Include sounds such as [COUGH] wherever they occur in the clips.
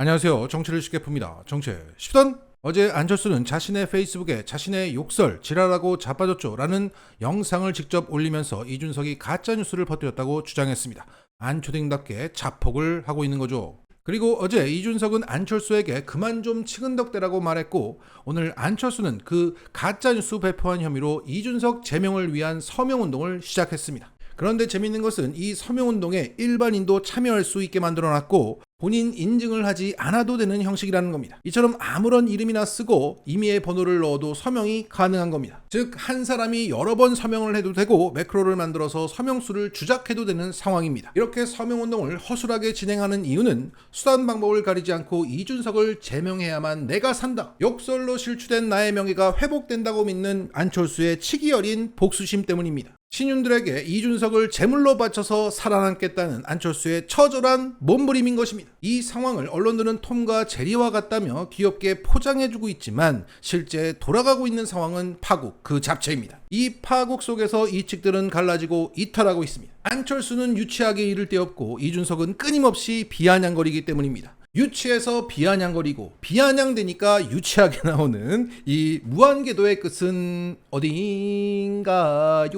안녕하세요. 정치를 쉽게 풉니다. 정치 쉽던 어제 안철수는 자신의 페이스북에 자신의 욕설 지랄하고 자빠졌죠 라는 영상을 직접 올리면서 이준석이 가짜뉴스를 퍼뜨렸다고 주장했습니다. 안초딩답게 자폭을 하고 있는 거죠. 그리고 어제 이준석은 안철수에게 그만 좀 치근덕대라고 말했고 오늘 안철수는 그 가짜뉴스 배포한 혐의로 이준석 제명을 위한 서명운동을 시작했습니다. 그런데 재밌는 것은 이 서명운동에 일반인도 참여할 수 있게 만들어놨고 본인 인증을 하지 않아도 되는 형식이라는 겁니다. 이처럼 아무런 이름이나 쓰고 임의의 번호를 넣어도 서명이 가능한 겁니다. 즉, 한 사람이 여러 번 서명을 해도 되고 매크로를 만들어서 서명수를 주작해도 되는 상황입니다. 이렇게 서명운동을 허술하게 진행하는 이유는 수단 방법을 가리지 않고 이준석을 제명해야만 내가 산다. 욕설로 실추된 나의 명예가 회복된다고 믿는 안철수의 치기 어린 복수심 때문입니다. 신윤들에게 이준석을 제물로 바쳐서 살아남겠다는 안철수의 처절한 몸부림인 것입니다. 이 상황을 언론들은 톰과 제리와 같다며 귀엽게 포장해주고 있지만 실제 돌아가고 있는 상황은 파국 그 잡채입니다. 이 파국 속에서 이 측들은 갈라지고 이탈하고 있습니다. 안철수는 유치하게 이를 데 없고 이준석은 끊임없이 비아냥거리기 때문입니다. 유치해서 비아냥거리고 비아냥되니까 유치하게 [LAUGHS] 나오는 이 무한궤도의 끝은 어디인가요?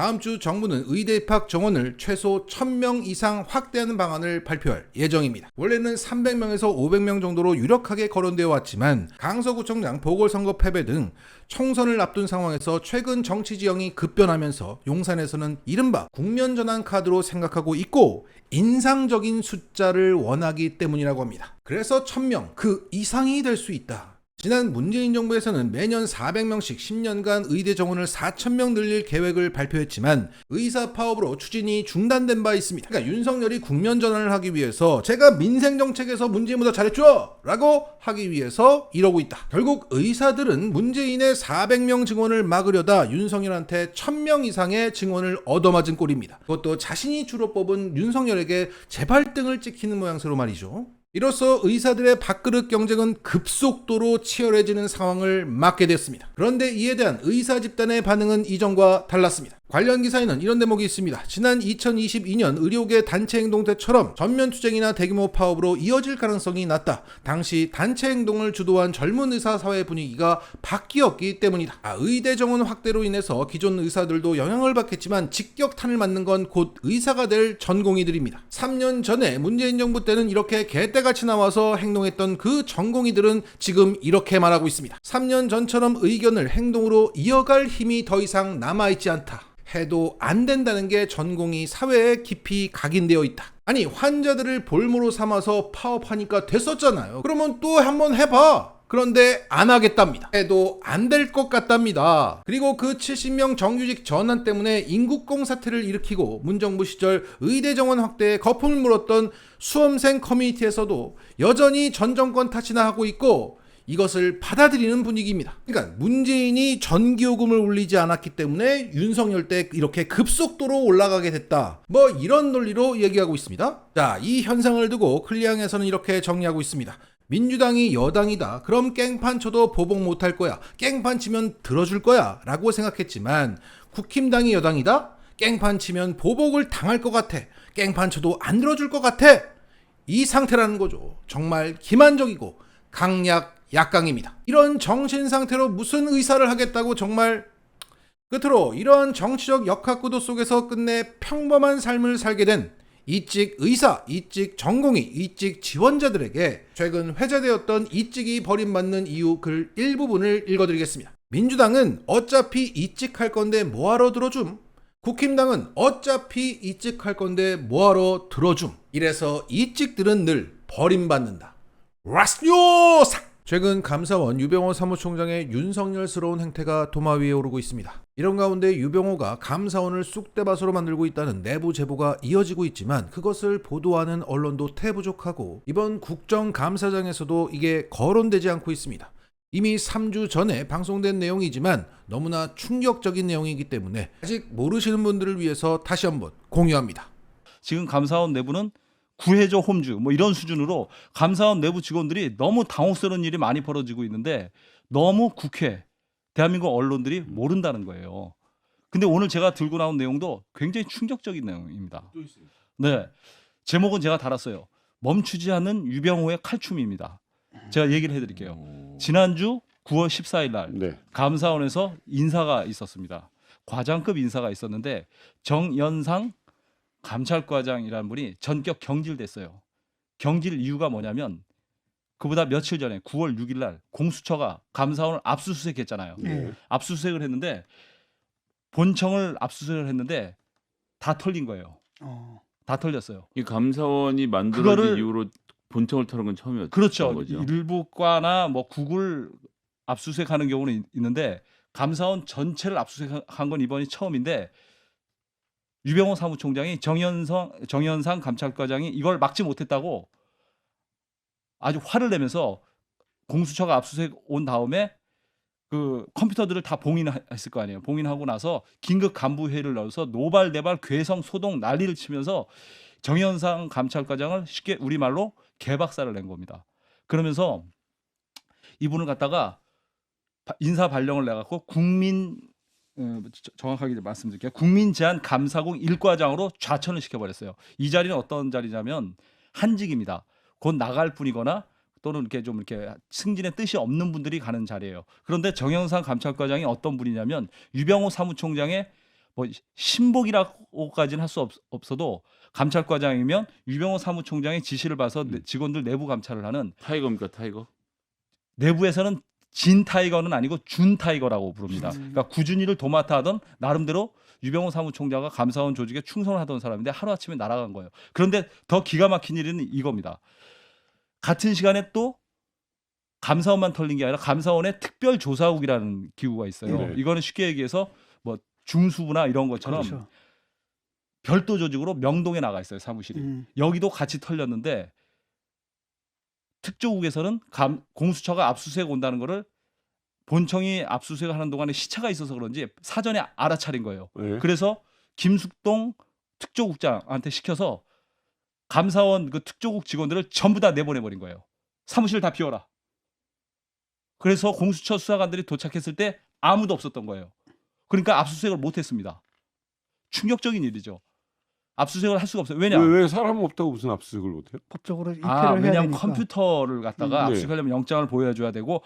딱. 다음 주 정부는 의대 입학 정원을 최소 1000명 이상 확대하는 방안을 발표할 예정입니다. 원래는 300명에서 500명 정도로 유력하게 거론되어 왔지만 강서구청장 보궐선거 패배 등 총선을 앞둔 상황에서 최근 정치 지형이 급변하면서 용산에서는 이른바 국면 전환 카드로 생각하고 있고 인상적인 숫자를 원하기 때문이라고 합니다. 그래서 1000명 그 이상이 될 수 있다. 지난 문재인 정부에서는 매년 400명씩 10년간 의대 정원을 4,000명 늘릴 계획을 발표했지만 의사 파업으로 추진이 중단된 바 있습니다. 그러니까 윤석열이 국면 전환을 하기 위해서 제가 민생 정책에서 문재인보다 잘했죠! 라고 하기 위해서 이러고 있다. 결국 의사들은 문재인의 400명 증원을 막으려다 윤석열한테 1000명 이상의 증원을 얻어맞은 꼴입니다. 그것도 자신이 주로 뽑은 윤석열에게 재발등을 찍히는 모양새로 말이죠. 이로써 의사들의 밥그릇 경쟁은 급속도로 치열해지는 상황을 맞게 됐습니다. 그런데 이에 대한 의사 집단의 반응은 이전과 달랐습니다. 관련 기사에는 이런 대목이 있습니다. 지난 2022년 의료계 단체 행동 때처럼 전면 투쟁이나 대규모 파업으로 이어질 가능성이 낮다. 당시 단체 행동을 주도한 젊은 의사 사회 분위기가 바뀌었기 때문이다. 아, 의대 정원 확대로 인해서 기존 의사들도 영향을 받겠지만 직격탄을 맞는 건 곧 의사가 될 전공의들입니다. 3년 전에 문재인 정부 때는 이렇게 개떼같이 나와서 행동했던 그 전공의들은 지금 이렇게 말하고 있습니다. 3년 전처럼 의견을 행동으로 이어갈 힘이 더 이상 남아있지 않다. 해도 안 된다는 게 전공이 사회에 깊이 각인되어 있다. 아니 환자들을 볼모로 삼아서 파업하니까 됐었잖아요. 그러면 또 한번 해봐. 그런데 안 하겠답니다. 해도 안 될 것 같답니다. 그리고 그 70명 정규직 전환 때문에 인국공 사태를 일으키고 문정부 시절 의대 정원 확대에 거품을 물었던 수험생 커뮤니티에서도 여전히 전 정권 탓이나 하고 있고 이것을 받아들이는 분위기입니다. 그러니까 문재인이 전기요금을 올리지 않았기 때문에 윤석열 때 이렇게 급속도로 올라가게 됐다. 뭐 이런 논리로 얘기하고 있습니다. 자, 이 현상을 두고 클리앙에서는 이렇게 정리하고 있습니다. 민주당이 여당이다. 그럼 깽판 쳐도 보복 못할 거야. 깽판 치면 들어줄 거야. 라고 생각했지만 국힘당이 여당이다? 깽판 치면 보복을 당할 것 같아. 깽판 쳐도 안 들어줄 것 같아. 이 상태라는 거죠. 정말 기만적이고 강약 약강입니다. 이런 정신 상태로 무슨 의사를 하겠다고 정말 끝으로 이런 정치적 역학구도 속에서 끝내 평범한 삶을 살게 된 이직 의사, 이직 전공의, 이직 지원자들에게 최근 회자되었던 이직이 버림받는 이유 글 일부분을 읽어드리겠습니다. 민주당은 어차피 이직할 건데 뭐하러 들어줌? 국힘당은 어차피 이직할 건데 뭐하러 들어줌? 이래서 이직들은 늘 버림받는다. 라스뇨사! 최근 감사원 유병호 사무총장의 윤석열스러운 행태가 도마 위에 오르고 있습니다. 이런 가운데 유병호가 감사원을 쑥대밭으로 만들고 있다는 내부 제보가 이어지고 있지만 그것을 보도하는 언론도 태부족하고 이번 국정감사장에서도 이게 거론되지 않고 있습니다. 이미 3주 전에 방송된 내용이지만 너무나 충격적인 내용이기 때문에 아직 모르시는 분들을 위해서 다시 한번 공유합니다. 지금 감사원 내부는 구해줘 홈즈 뭐 이런 수준으로 감사원 내부 직원들이 너무 당혹스러운 일이 많이 벌어지고 있는데 너무 국회 대한민국 언론들이 모른다는 거예요. 근데 오늘 제가 들고 나온 내용도 굉장히 충격적인 내용입니다. 네. 제목은 제가 달았어요. 멈추지 않는 유병호의 칼춤입니다. 제가 얘기를 해드릴게요. 오. 지난주 9월 14일 날 네. 감사원에서 인사가 있었습니다. 과장급 인사가 있었는데 정연상 감찰과장이라는 분이 전격 경질됐어요. 경질 이유가 뭐냐면 그보다 며칠 전에 9월 6일 날 공수처가 감사원을 압수수색했잖아요. 네. 압수수색을 했는데 본청을 압수수색을 했는데 다 털린 거예요. 어. 다 털렸어요. 이 감사원이 만들어진 그거를- 이후로 본청을 털은 건 처음이었던 그렇죠. 거죠. 일부 과나 뭐 구글 압수수색하는 경우는 있- 있는데 감사원 전체를 압수수색한 건 이번이 처음인데 유병호 사무총장이 정현성 정현상 감찰과장이 이걸 막지 못했다고 아주 화를 내면서 공수처가 압수수색 온 다음에 그 컴퓨터들을 다 봉인했을 거 아니에요. 봉인하고 나서 긴급 간부 회의를 넣어서 노발대발 괴성 소동 난리를 치면서 정현상 감찰과장을 쉽게 우리말로 개박살을 낸 겁니다. 그러면서 이분을 갖다가 바- 인사 발령을 내갖고 국민 정확하게 이제 말씀드릴게요. 국민 제한 감사국 일과장으로 좌천을 시켜버렸어요. 이 자리는 어떤 자리냐면 한직입니다. 곧 나갈 뿐이거나 또는 이렇게 좀 이렇게 승진의 뜻이 없는 분들이 가는 자리예요. 그런데 정영상 감찰과장이 어떤 분이냐면 유병호 사무총장의 뭐 신복이라고까지는 할 수 없어도 감찰과장이면 유병호 사무총장의 지시를 봐서 내- 직원들 내부 감찰을 하는 타이거입니까 타이거? 내부에서는 진 타이거는 아니고 준 타이거라고 부릅니다. 그러니까 구준이를 도맡아 하던 나름대로 유병호 사무총장과 감사원 조직에 충성을 하던 사람인데 하루아침에 날아간 거예요. 그런데 더 기가 막힌 일은 이겁니다. 같은 시간에 또 감사원만 털린 게 아니라 감사원의 특별조사국이라는 기구가 있어요. 네. 이거는 쉽게 얘기해서 뭐 중수부나 이런 것처럼 그렇죠. 별도 조직으로 명동에 나가 있어요 사무실이. 음. 여기도 같이 털렸는데 특조국에서는 감, 공수처가 압수수색 온다는 거를 본청이 압수수색 하는 동안에 시차가 있어서 그런지 사전에 알아차린 거예요. 네. 그래서 김숙동 특조국장한테 시켜서 감사원 그 특조국 직원들을 전부 다 내보내 버린 거예요. 사무실 다 비워라. 그래서 공수처 수사관들이 도착했을 때 아무도 없었던 거예요. 그러니까 압수수색을 못 했습니다. 충격적인 일이죠. 압수수색을 할 수가 없어요. 왜냐? 왜, 왜 사람 없다고 무슨 압수수색을 못해요? 법적으로 입회를 아, 해야 왜냐하면 되니까. 컴퓨터를 갖다가 음, 네. 압수하려면 영장을 보여줘야 되고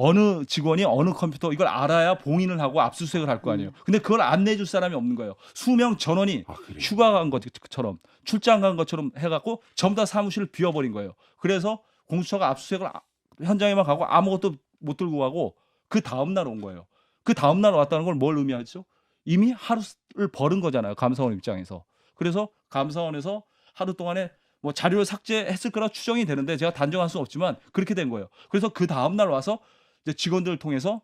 어느 직원이 어느 컴퓨터 이걸 알아야 봉인을 하고 압수수색을 할 거 아니에요. 근데 그걸 안 내줄 사람이 없는 거예요. 수명 전원이 아. 휴가 간 것처럼 출장 간 것처럼 해갖고 전부 다 사무실을 비워버린 거예요. 그래서 공수처가 압수수색을 아- 현장에만 가고 아무것도 못 들고 가고 그 다음 날 온 거예요. 그 다음 날 왔다는 걸 뭘 의미하죠? 이미 하루를 벌은 거잖아요. 감사원 입장에서. 그래서 감사원에서 하루 동안에 뭐 자료를 삭제했을 거라 추정이 되는데 제가 단정할 수는 없지만 그렇게 된 거예요. 그래서 그 다음 날 와서 이제 직원들을 통해서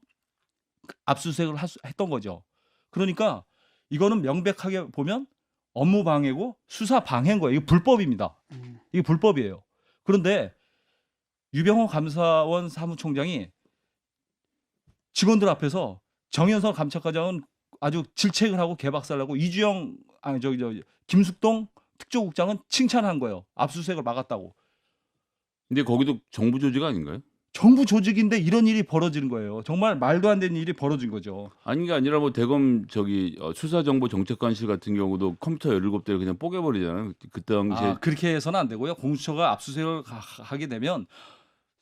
압수수색을 할 수- 했던 거죠. 그러니까 이거는 명백하게 보면 업무 방해고 수사 방해인 거예요. 이게 불법입니다. 음. 이게 불법이에요. 그런데 유병호 감사원 사무총장이 직원들 앞에서 정현석 감찰과장은 아주 질책을 하고 개박살나고 이주영 아니 저기 저 김숙동 특조국장은 칭찬한 거예요. 압수수색을 막았다고. 근데 거기도 정부 조직 아닌가요? 정부 조직인데 이런 일이 벌어지는 거예요. 정말 말도 안 되는 일이 벌어진 거죠. 아닌 게 아니라 뭐 대검 저기 어, 수사정보정책관실 같은 경우도 컴퓨터 17대를 그냥 뽀개버리잖아요. 그- 그때 당시에 아, 그렇게 해서는 안 되고요. 공수처가 압수수색을 가- 하게 되면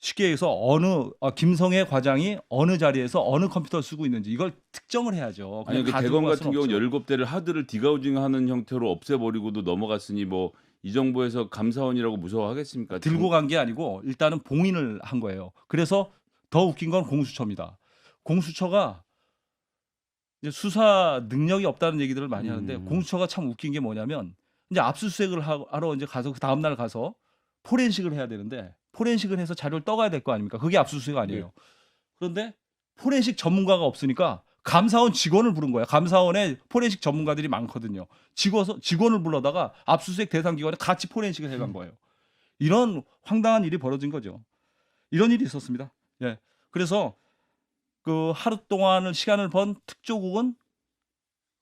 쉽게 해서 어느 어, 김성애 과장이 어느 자리에서 어느 컴퓨터를 쓰고 있는지 이걸 특정을 해야죠. 아니 그다 대검 같은 경우는 없죠. 17대를 하드를 디가우징하는 형태로 없애버리고도 넘어갔으니 뭐 이 정부에서 감사원이라고 무서워하겠습니까? 들고 간 게 아니고 일단은 봉인을 한 거예요. 그래서 더 웃긴 건 공수처입니다. 공수처가 이제 수사 능력이 없다는 얘기들을 많이 하는데 음. 공수처가 참 웃긴 게 뭐냐면 이제 압수수색을 하- 하러 이제 가서 그 다음 날 가서 포렌식을 해야 되는데 포렌식을 해서 자료를 떠가야 될 거 아닙니까? 그게 압수수색 아니에요. 그런데 포렌식 전문가가 없으니까 감사원 직원을 부른 거예요. 감사원에 포렌식 전문가들이 많거든요. 직원 직원을 불러다가 압수수색 대상 기관에 같이 포렌식을 해간 거예요. 이런 황당한 일이 벌어진 거죠. 이런 일이 있었습니다. 예. 그래서 그 하루 동안을 시간을 번 특조국은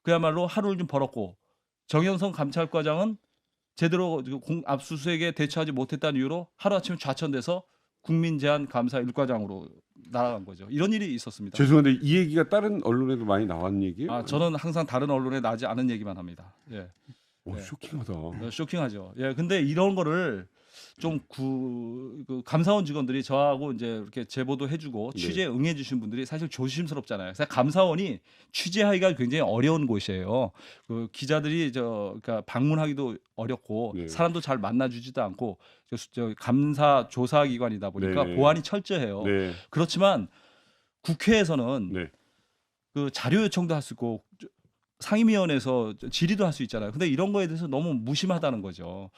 그야말로 하루를 좀 벌었고 정현성 감찰과장은 제대로 그 공, 압수수색에 대처하지 못했다는 이유로 하루아침에 좌천돼서 국민 제한 감사 일과장으로 날아간 거죠. 이런 일이 있었습니다. 죄송한데 이 얘기가 다른 언론에도 많이 나왔는 얘기예요? 아, 저는 항상 다른 언론에 나지 않은 얘기만 합니다. 예. 어, 네. 쇼킹하다. 어, 쇼킹하죠. 예, 근데 이런 거를 좀그 그 감사원 직원들이 저하고 이제 이렇게 제보도 해주고 네. 취재 에 응해주신 분들이 사실 조심스럽잖아요. 그래서 감사원이 취재하기가 굉장히 어려운 곳이에요. 그 기자들이 저 그러니까 방문하기도 어렵고 네. 사람도 잘 만나주지도 않고 저, 수- 저 감사 조사 기관이다 보니까 네. 보안이 철저해요. 네. 그렇지만 국회에서는 네. 그 자료 요청도 할 수 있고 상임위원회에서 질의도 할 수 있잖아요. 근데 이런 거에 대해서 너무 무심하다는 거죠.